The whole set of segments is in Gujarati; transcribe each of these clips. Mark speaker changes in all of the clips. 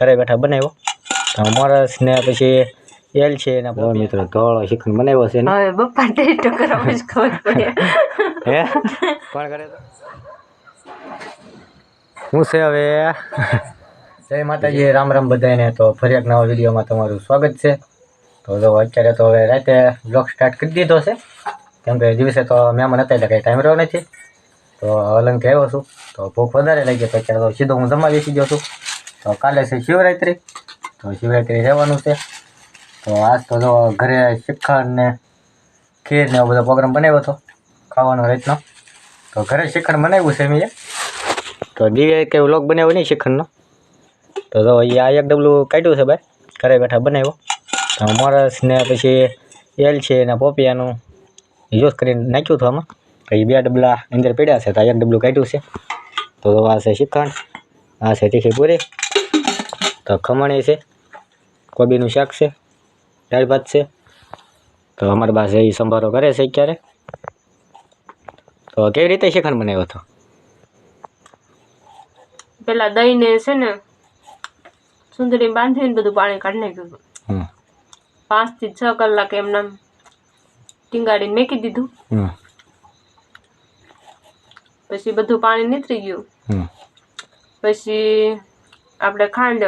Speaker 1: ઘરે બેઠા બનાવ્યો. તો મોરસ ને પછી એલ છે એના મિત્રો ધોળો શ્રીખંડ બનાવ્યો છે ને.
Speaker 2: હવે બપ્પા ટેસ્ટ કરવા જ ખબર પડે.
Speaker 1: હે? કોણ કરે તો? હું છે હવે? જય માતાજી રામ રામ બધાને તો ફરી એક નવા વિડીયોમાં તમારું સ્વાગત છે. તો જો અત્યારે તો હવે રાતે બ્લોગ સ્ટાર્ટ કરી દીધો છે. કેમ કે દિવસે તો મહેમાન હતા એટલે કંઈ ટાઈમ રહ્યો નથી. તો અલંગથી આવ્યો છું. તો ભૂખ વધારે લાગી તો અત્યારે તો સીધો હું જમવા બેસી ગયો છું. તો કાલે છે શિવરાત્રિ. તો શિવરાત્રિ રહેવાનું છે. તો આજ તો ઘરે શિખંડ ને ખીર ને એવો બધો પ્રોગ્રામ બનાવ્યો હતો, ખાવાનો રીતનો. તો ઘરે શ્રીખંડ બનાવ્યું છે મેં તો દિવ્ય કંઈ વ્લોગ બનાવ્યો નહીં શિખંડનો તો જો એ આ એક ડબલું કાઢ્યું છે ભાઈ, ઘરે બેઠા બનાવ્યો. તો મોરસ ને પછી એલ છે ને પોપિયાનું યુઝ કરીને નાખ્યું હતું આમાં. એ બે ડબલા અંદર પડ્યા છે, તો એક ડબલું કાઢ્યું છે. તો આ છે શિખંડ આ છે તીખી પૂરી તો ખમણી છે કોબીનું શાક છે દાળ ભાત છે. તો અમારી પાસે એ સંભારો કરે છે અત્યારે. તો કેવી રીતે શેખર બનાવ્યો હતો?
Speaker 2: પેલા દહીં ને છે ને સુંદરી બાંધીને બધું પાણી કાઢી નાખ્યું પાંચથી છ કલાક એમના ટીંગાડીને મેકી દીધું. પછી બધું પાણી નીતરી ગયું. પછી આપણે ખાંડ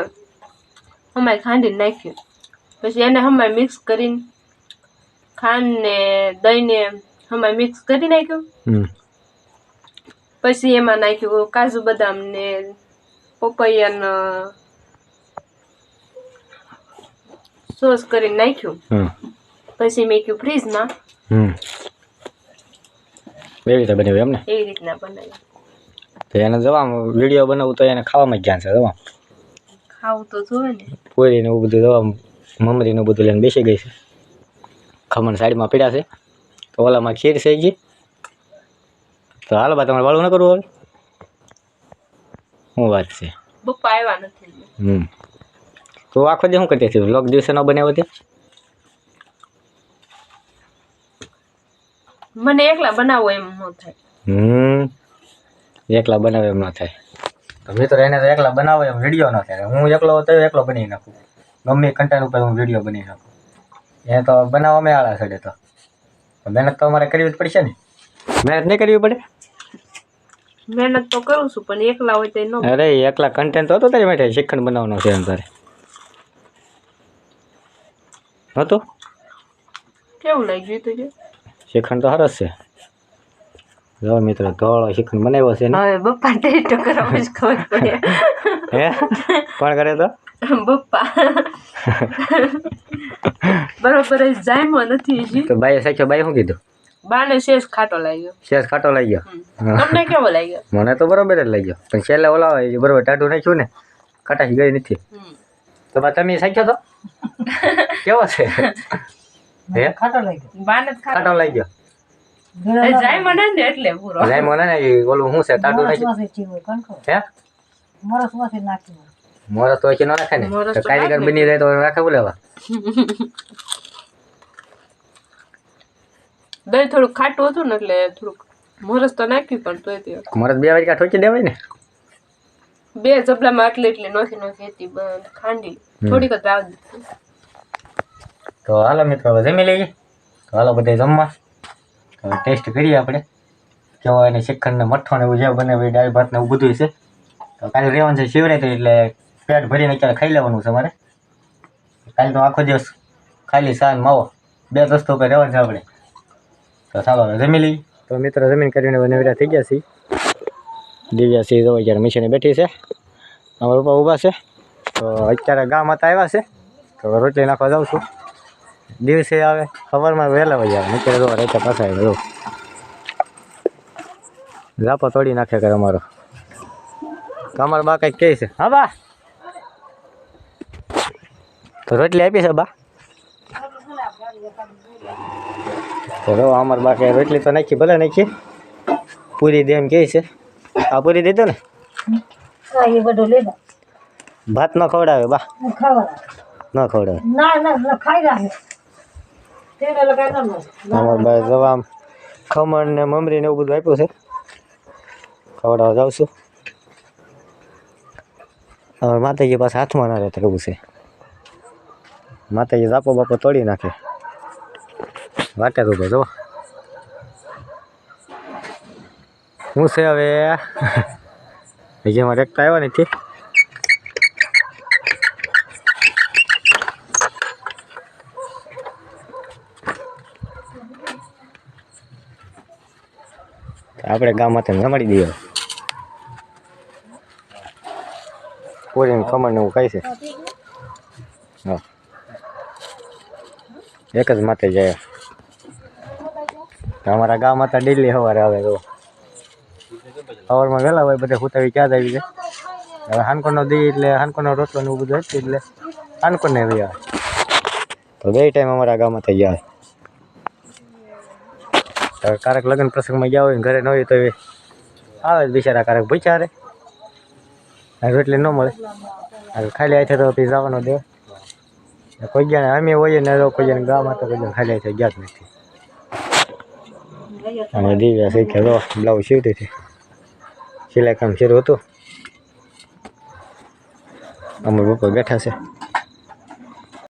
Speaker 2: હમાય ખાંડીને નાખ્યું. પછી એને હમાય મિક્સ કરીને ખાંડ ને દહીં ને હમાય મિક્સ કરી નાખ્યું. પછી એમાં નાખ્યું કાજુ બદામ ને પપૈયાનો સોસ કરીને નાખ્યું. પછી મેક્યું ફ્રીજમાં.
Speaker 1: એવી રીતે બનાવ્યું એમને?
Speaker 2: એવી રીતના બનાવ્યું.
Speaker 1: તો એને જવા વીડિયો બનાવું તો એને ખાવામાં જ ધ્યાન છે જવા.
Speaker 2: તો જોવે ને.
Speaker 1: પૂરીને એવું બધું જવા મમરીનું બધું લઈને બેસી ગઈ છે. ખમણ સાઈડમાં પીડા છે. તો ઓલામાં ખીર થઈ ગઈ તો હાલો બા તમારે વાળું ન કરવું હવે? શું વાત છે?
Speaker 2: પપ્પા આવ્યા નથી
Speaker 1: હમ. તો આખો દે શું કરતી હતી? લોક દિવસે ન બનાવ્યો તે
Speaker 2: મને એકલા બનાવો એમ ન થાય.
Speaker 1: હમ. એકલા બનાવે એમ ન થાય. તો મિત્રો એને તો એકલા બનાવે એમ વીડિયો ન થાય. હું એકલો હતો એકલો બની નાખું ગમે કન્ટેન્ટ ઉપર હું વીડિયો બની નાખું એ તો બનાવવામાં આળા છડે તો. મહેનત તો અમારે કરવી જ પડશે ને. મહેનત નહીં કરવી પડે?
Speaker 2: મહેનત તો કરું છું પણ એકલા હોય તો ન
Speaker 1: અરે એકલા કન્ટેન્ટ તો હતો તારી માટે? શિક્ષણ બનાવવાનો છે એમ તારે. હતો
Speaker 2: કેવું લાગ્યું તું શિક્ષણ
Speaker 1: શ્રીખંડ તો સરસ છે. જો મિત્રો ધોળો શ્રીખંડ બનાવ્યો છે ને?
Speaker 2: હવે બપ્પા ટેસ્ટ કરવા જ ખબર પડે.
Speaker 1: હે? કોણ કરે તો?
Speaker 2: બપ્પા. બરોબર જાયમો નથી હજી.
Speaker 1: તો બાઈએ સાખ્યો બાઈ શું કીધું?
Speaker 2: બાને શેષ ખાટો લાગ્યો.
Speaker 1: શેષ ખાટો
Speaker 2: લાગ્યો? તમને કેવો લાગ્યો?
Speaker 1: મને તો બરોબર જ લાગ્યો. ગયો પણ છેલ્લે ઓલા હોય બરોબર ટાટું નાખ્યું ને કટાશી ગઈ નથી. તો તમે સાખ્યો તો? કેવો છે? હે?
Speaker 2: બાને જ ખાટો
Speaker 1: ખાટો લઈ ગયો
Speaker 2: જામ્યો ને ને એટલે પૂરો.
Speaker 1: મને ને ઓલું શું છે ટાઢું નાખ્યું હે? મોરસ તો હશે ન નાખે ને? તો
Speaker 2: તો
Speaker 1: કારીગર બની જાય તો રાખે બોલાવા
Speaker 2: દહીં થોડુંક ખાટું હતું ને એટલે થોડુંક મોરસ તો નાખ્યું પણ તોય તે
Speaker 1: મોરસ બે વાગ્યા ઠોકી દેવાય ને?
Speaker 2: બે જબલામાં આટલી એટલી નોખી નોખી હતી ખાંડી. થોડીક જ રાવ
Speaker 1: તો હાલો મિત્રો હવે જમી લઈએ. હાલો બધા જમવા. તો ટેસ્ટ કરીએ આપણે. કેવો એને શ્રીખંડ મઠો ને એવું જે બને દાળ ભાત ને એવું બધું છે. તો કાલે રહેવાનું છે શિવરાત્રી, એટલે પેટ ભરીને અત્યારે ખાઈ લેવાનું છે મારે. કાલે તો આખો દિવસ ખાલી સાન માવો બે રસ્તો પર રહેવાનું છે આપણે. તો ચાલો જમી લઈ તો મિત્રો જમીન કરીને નવરા થઈ ગયા છીએ. દિવ્યા સિંહ જો જ્યારે મિશને બેઠી છે. અમારા પપ્પા ઊભા છે. તો અત્યારે ગામ હતા આવ્યા છે. તો રોટલી નાખવા જાઉં છું. દિવસે આવે સવારમાં વહેલા વહી આવે નીચે જો રહેતા પાછા જો લાપો તોડી નાખે કરે અમારો. તમારો અમારા બા કંઈક કહે છે હા બા. તો રોટલી આપી છે બા? તો જો બાકી બા કે રોટલી તો નાખી ભલે નાખી. પૂરી દે એમ કહે છે. આ પૂરી દીધો ને? ભાત ન ખવડાવે બા? ન ખવડાવે.
Speaker 3: ના ખાઈ રાખે.
Speaker 1: અમારા ભાઈ જવા ખમણ ને મમરી ને એવું બધું આપ્યું છે. ખવડાવવા જાઉં છું. હવે માતાજી પાસે હાથમાં ના રહેતા એવું છે. માતાજી જાપો બાપો તોડી નાખે. વાટે તો જો. હું છે હવે? જેમાં રેકતા આવ્યા નથી આપણે ગામમાં તો જમાડી દઈએ. પૂરીને ખમણ એવું ખાય છે. હા. એક જ માથે જાય. અમારા ગામમાં તો ડેલી સવારે આવે તો. સવારમાં વહેલા હોય બધા હુતાવી ક્યાં આવી જાય. હવે હાનકોનો દી એટલે હાનકોનો રોટલો ને એવું બધું હતું એટલે હાનકોને આવી આવે તો બે ટાઈમ અમારા ગામમાં થઈ જાય કારક લગ્ન પ્રસંગમાં ગયા હોય ઘરે ન હોય તો એ આવે બિચારા કારક ભૂખ્યા રે. રોટલી ન મળે. ખાલી આથે તો પછી જવાનો દે કોઈ ગયા અમે હોઈએ ને કોઈ જણ ગામમાં તો કોઈ ખાલી આથે ગયા જ નથી. અને દિવ્યા શીખ્યા તો બ્લાઉઝ સીવતી હતી. સિલાઈ કામ શરૂ હતું. અમારા બપોર બેઠા છે.